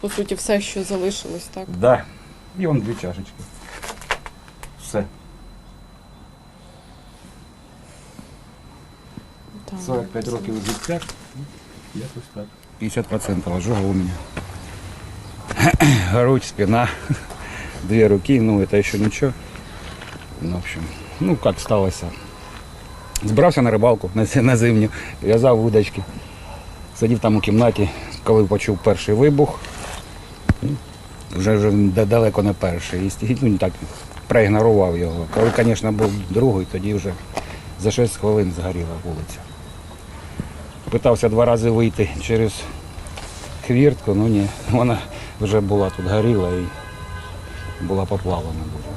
по суті все, що залишилось, так? Да. І вон дві чашечки. Все. Так. 45 років життя. Якось так. 50% ожога у мене. Грудь, спина, две руки, ну это еще ничего. Ну, в общем, ну как сталося. Збирався на рибалку на, на зимню, в'язав вудочки. Сидів там у кімнаті, коли почув перший вибух. Ну, Вже, вже далеко не перший. І ну, так проігнорував його. Коли, звісно, був другий, тоді вже за 6 хвилин згоріла вулиця. Питався два рази вийти через хвіртку, ну ні, вона вже була тут горіла і була поплавлена дуже.